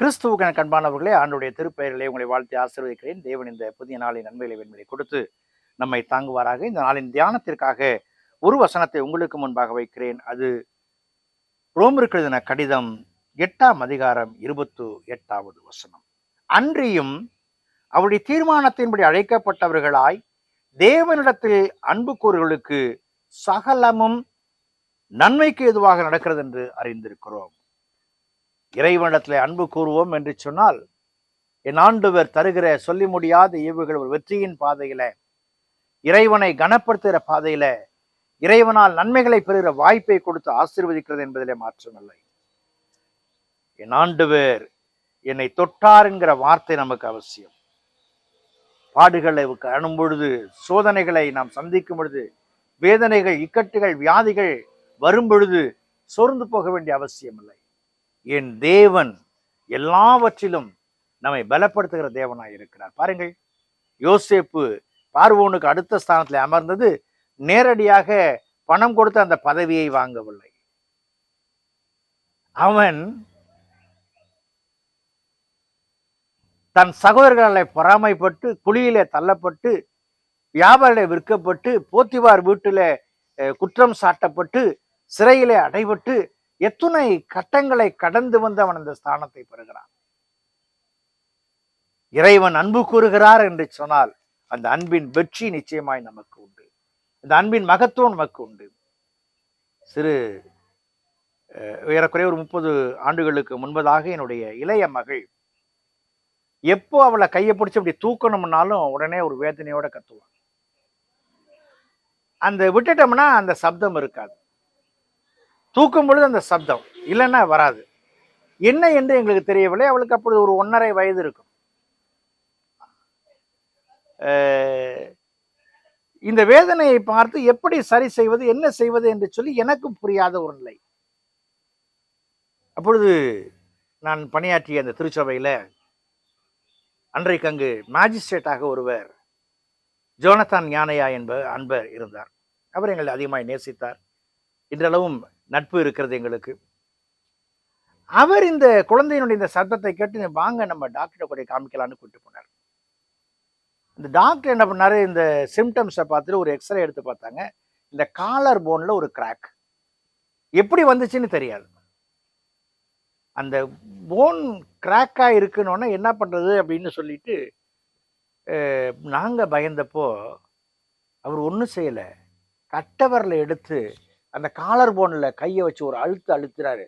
கிறிஸ்துவுக்கு கண்பானவர்களே ஆண்டுடைய திருப்பெயர்களை உங்களை வாழ்த்தி ஆசீர்வதிக்கிறேன். தேவன் இந்த புதிய நாளின் நன்மைகளை வெண்மையை கொடுத்து நம்மை தாங்குவாராக. இந்த நாளின் தியானத்திற்காக ஒரு வசனத்தை உங்களுக்கு முன்பாக வைக்கிறேன். அது ரோமருக்கு கடிதம் எட்டாம் அதிகாரம் இருபத்து எட்டாவது வசனம். அன்றியும் அவருடைய தீர்மானத்தின்படி அழைக்கப்பட்டவர்களாய் தேவனிடத்தில் அன்பு கூறுகளுக்கு சகலமும் நன்மைக்கு எதுவாக நடக்கிறது என்று அறிந்திருக்கிறோம். இறைவனிடத்தில் அன்பு கூறுவோம் என்று சொன்னால் என் ஆண்டவர் தருகிற சொல்லி முடியாத ஈவுகள் ஒரு வெற்றியின் பாதையில இறைவனை கனப்படுத்துகிற பாதையில இறைவனால் நன்மைகளை பெறுகிற வாய்ப்பை கொடுத்து ஆசீர்வதிக்கிறது என்பதிலே மாற்றமில்லை என் ஆண்டவர் என்னை தொட்டார் என்கிற வார்த்தை நமக்கு அவசியம். பாடுகளை காணும் பொழுது சோதனைகளை நாம் சந்திக்கும் பொழுது வேதனைகள் இக்கட்டுகள் வியாதிகள் வரும் பொழுது சோர்ந்து போக வேண்டிய அவசியம் இல்லை. என் தேவன் எல்லாவற்றிலும் நம்மை பலப்படுத்துகிற தேவனாக இருக்கிறார். பாருங்கள் யோசேப்பு பார்வோனுக்கு அடுத்த ஸ்தானத்தில் அமர்ந்தது நேரடியாக பணம் கொடுத்து அந்த பதவியை வாங்கவில்லை. அவன் தன் சகோதரர்களை பொறாமைப்பட்டு குழியிலே தள்ளப்பட்டு வியாபாரிலே விற்கப்பட்டு போத்திவார் வீட்டில் குற்றம் சாட்டப்பட்டு சிறையிலே அடைபட்டு எத்துணை கட்டங்களை கடந்து வந்து அவன் அந்த ஸ்தானத்தை பெறுகிறான். இறைவன் அன்பு கூறுகிறார் என்று சொன்னால் அந்த அன்பின் வெற்றி நிச்சயமாய் நமக்கு உண்டு. அந்த அன்பின் மகத்துவம் நமக்கு உண்டு. சிறு ஏறக்குறைய ஒரு முப்பது ஆண்டுகளுக்கு முன்பதாக என்னுடைய இளைய மகள் எப்போ அவளை கையை பிடிச்சி அப்படி தூக்கணும்னாலும் உடனே ஒரு வேதனையோட கத்துவான் அந்த விட்டுட்டோம்னா அந்த சப்தம் இருக்காது. தூக்கும் பொழுது அந்த சப்தம். இல்லைன்னா வராது. என்ன என்று எங்களுக்கு தெரியவில்லை. அவளுக்கு அப்பொழுது ஒரு ஒன்றரை வயது இருக்கும். இந்த வேதனையை பார்த்து எப்படி சரி செய்வது என்ன செய்வது என்று சொல்லி எனக்கும் புரியாத ஒரு நிலை. அப்பொழுது நான் பணியாற்றிய அந்த திருச்சபையில் அன்றைக்கு அங்கு மேஜிஸ்ட்ரேட்டாக ஒருவர் ஜோனத்தான் ஞானையா என்ப அன்பர் இருந்தார். அவர் எங்களை அதிகமாக நேசித்தார். இன்றளவும் நட்பு இருக்கிறது எங்களுக்கு. அவர் இந்த குழந்தையினுடைய இந்த சத்தத்தை கேட்டு வாங்க நம்ம டாக்டரை கூட காமிக்கலாம்னு கூப்பிட்டு போனார். இந்த டாக்டர் என்ன பண்ணாரு? இந்த சிம்டம்ஸை பார்த்துட்டு ஒரு எக்ஸ்ரே எடுத்து பார்த்தாங்க. இந்த காலர் போனில் ஒரு கிராக் எப்படி வந்துச்சுன்னு தெரியாது. அந்த போன் கிராக்காக இருக்குன்னு என்ன பண்ணுறது அப்படின்னு சொல்லிட்டு நாங்கள் பயந்தப்போ அவர் ஒன்றும் செய்யலை. கட்டவரில் எடுத்து அந்த காலர் போன்ல கையை வச்சு ஒரு அழுத்து அழுத்துறாரு.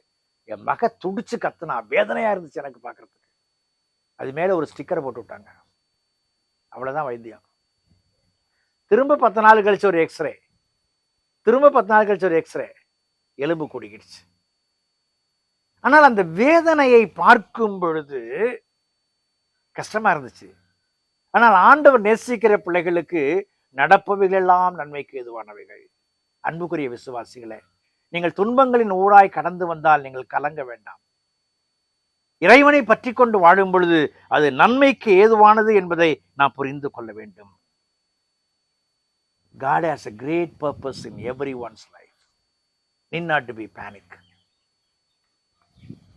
என் மக துடிச்சு கத்துனா வேதனையா இருந்துச்சு எனக்கு பார்க்கறதுக்கு அது மேல ஒரு ஸ்டிக்கரை போட்டு விட்டாங்க. அவ்வளவுதான் வைத்தியம். திரும்ப பத்து நாள் கழிச்சு ஒரு எக்ஸ்ரே திரும்ப பத்து நாள் கழிச்சு ஒரு எக்ஸ்ரே எலும்பு கூடிக்கிடுச்சு. ஆனால் அந்த வேதனையை பார்க்கும் பொழுது கஷ்டமா இருந்துச்சு. ஆனால் ஆண்டவர் நேசிக்கிற பிள்ளைகளுக்கு நடப்பவைகள் எல்லாம் நன்மைக்கு எதுவானவைகள் அன்புக்குரிய விசுவாசிகளே நீங்கள் துன்பங்களின் ஊராய் கடந்து வந்தால் நீங்கள் கலங்க வேண்டாம். இறைவனை பற்றி கொண்டு வாழும் பொழுது அது நன்மைக்கு ஏதுவானது என்பதை நாம் புரிந்து கொள்ள வேண்டும். God has a great purpose in every one's life need not to be panic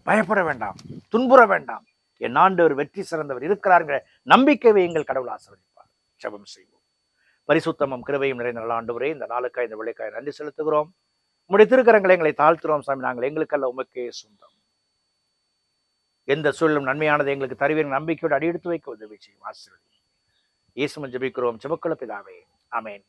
பயப்பட வேண்டாம் துன்புற வேண்டாம். என் ஆண்டவர் வெற்றி சிறந்தவர் இருக்கிறார்கிற நம்பிக்கை வையுங்கள் கடவுள் ஆசிரியப்பார் ஜெபம் செய்வோம். பரிசுத்தமும் கிருபையும் நிறைந்த நல்ல ஆண்டுவரே இந்த நாளுக்காய் இந்த விளைக்காய் நன்றி செலுத்துகிறோம். உங்களுடைய திருக்கரங்களை எங்களை தாழ்த்துறோம் சாமி. நாங்கள் எங்களுக்கல்ல உமக்கே சொந்தம். எந்த சூழலும் நன்மையானது எங்களுக்கு தருவீர்கள் நம்பிக்கையோடு அடியெடுத்து வைக்க உதவி செய்யும் ஆசிரியர் இயேசுமன் ஜபிக்கிறோம். ஜெபக்குள்ள பிதாவே அமேன்